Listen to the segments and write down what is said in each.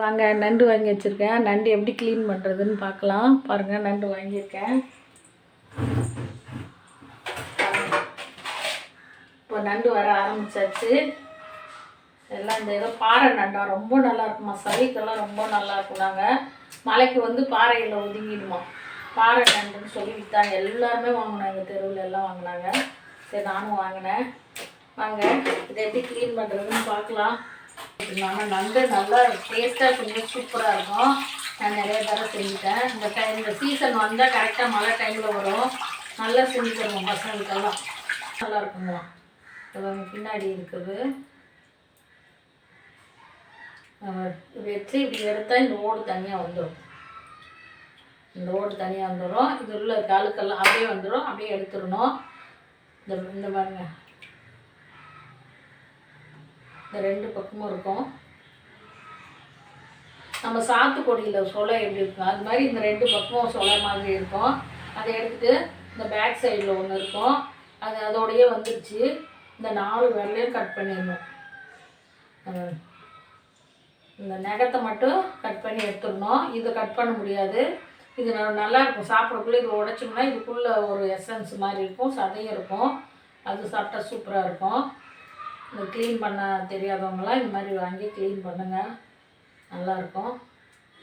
வாங்க நண்டு வாங்கி வச்சுருக்கேன். நண்டு எப்படி க்ளீன் பண்ணுறதுன்னு பார்க்கலாம். பாருங்கள் நண்டு வாங்கியிருக்கேன். இப்போ நண்டு வர ஆரம்பிச்சாச்சு. எல்லாம் இந்த ஏதோ பாறை நண்டா ரொம்ப நல்லா இருக்குமா? சளிக்கெல்லாம் ரொம்ப நல்லா இருக்கும் நாங்கள் மலைக்கு வந்து பாறையில் ஒதுங்கிடுமா? பாறை நண்டுன்னு சொல்லி விற்றாங்க எல்லாருமே வாங்கினாங்க. தெருவில் எல்லாம் வாங்கினாங்க. சரி நானும் வாங்கினேன். வாங்க இதை எப்படி க்ளீன் பண்ணுறதுன்னு பார்க்கலாம். நம்ம நண்டு நல்லா டேஸ்ட்டாக செஞ்சு சூப்பராக இருக்கும். நான் நிறைய தடவை செஞ்சுட்டேன். இந்த டைம் இந்த சீசன் வந்தால் கரெக்டாக மழை டைமில் வரும். நல்லா செஞ்சு தருவோம் பசங்களுக்கெல்லாம். நல்லா இருக்குங்களா இது பின்னாடி இருக்குது. வெற்றி வச்சு இப்படி எடுத்தால் இந்த ஓடு தனியாக வந்துடும் இந்த ஓடு தனியாக வந்துடும் இது உள்ள காலுக்கெல்லாம் அப்படியே வந்துடும் அப்படியே எடுத்துடணும். இந்த இந்த பாருங்கள் இந்த ரெண்டு பக்கமும் இருக்கும். நம்ம சாத்துக்குடியில் சொலை எப்படி இருக்கும்? அது மாதிரி இந்த ரெண்டு பக்கமும் சொலை மாதிரி இருக்கும். அதை எடுத்துகிட்டு இந்த பேக் சைடில் ஒன்று இருக்கும். அது அதோடையே வந்துருச்சு. இந்த நாலு விரலையும் கட் பண்ணிடணும். இந்த நகத்தை மட்டும் கட் பண்ணி எடுத்துடணும். இதை கட் பண்ண முடியாது. இது நல்லா இருக்கும். சாப்பிட்றக்குள்ளே இது உடைச்சோம்னா இதுக்குள்ளே ஒரு எசன்ஸ் மாதிரி இருக்கும். சதையும் இருக்கும். அது சாப்பிட்டா சூப்பராக இருக்கும். இந்த க்ளீன் பண்ண தெரியாதவங்களாம் இந்த மாதிரி வாங்கி க்ளீன் பண்ணுங்கள் நல்லாயிருக்கும்.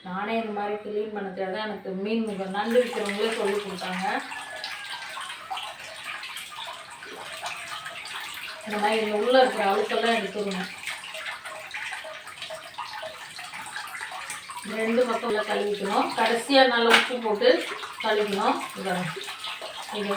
நானே இந்த மாதிரி க்ளீன் பண்ண தெரியாத? எனக்கு மீன் மிக நண்டு விற்கிறவங்களே சொல்லி கொடுத்தாங்க. இந்த மாதிரி இந்த உள்ளே இருக்கிற அழுக்கெல்லாம் எடுத்துடணும் ரெண்டு பக்கம் கழுவிக்கணும். கடைசியாக நல்லா உப்பு போட்டு கழுவிக்கணும். இதை இது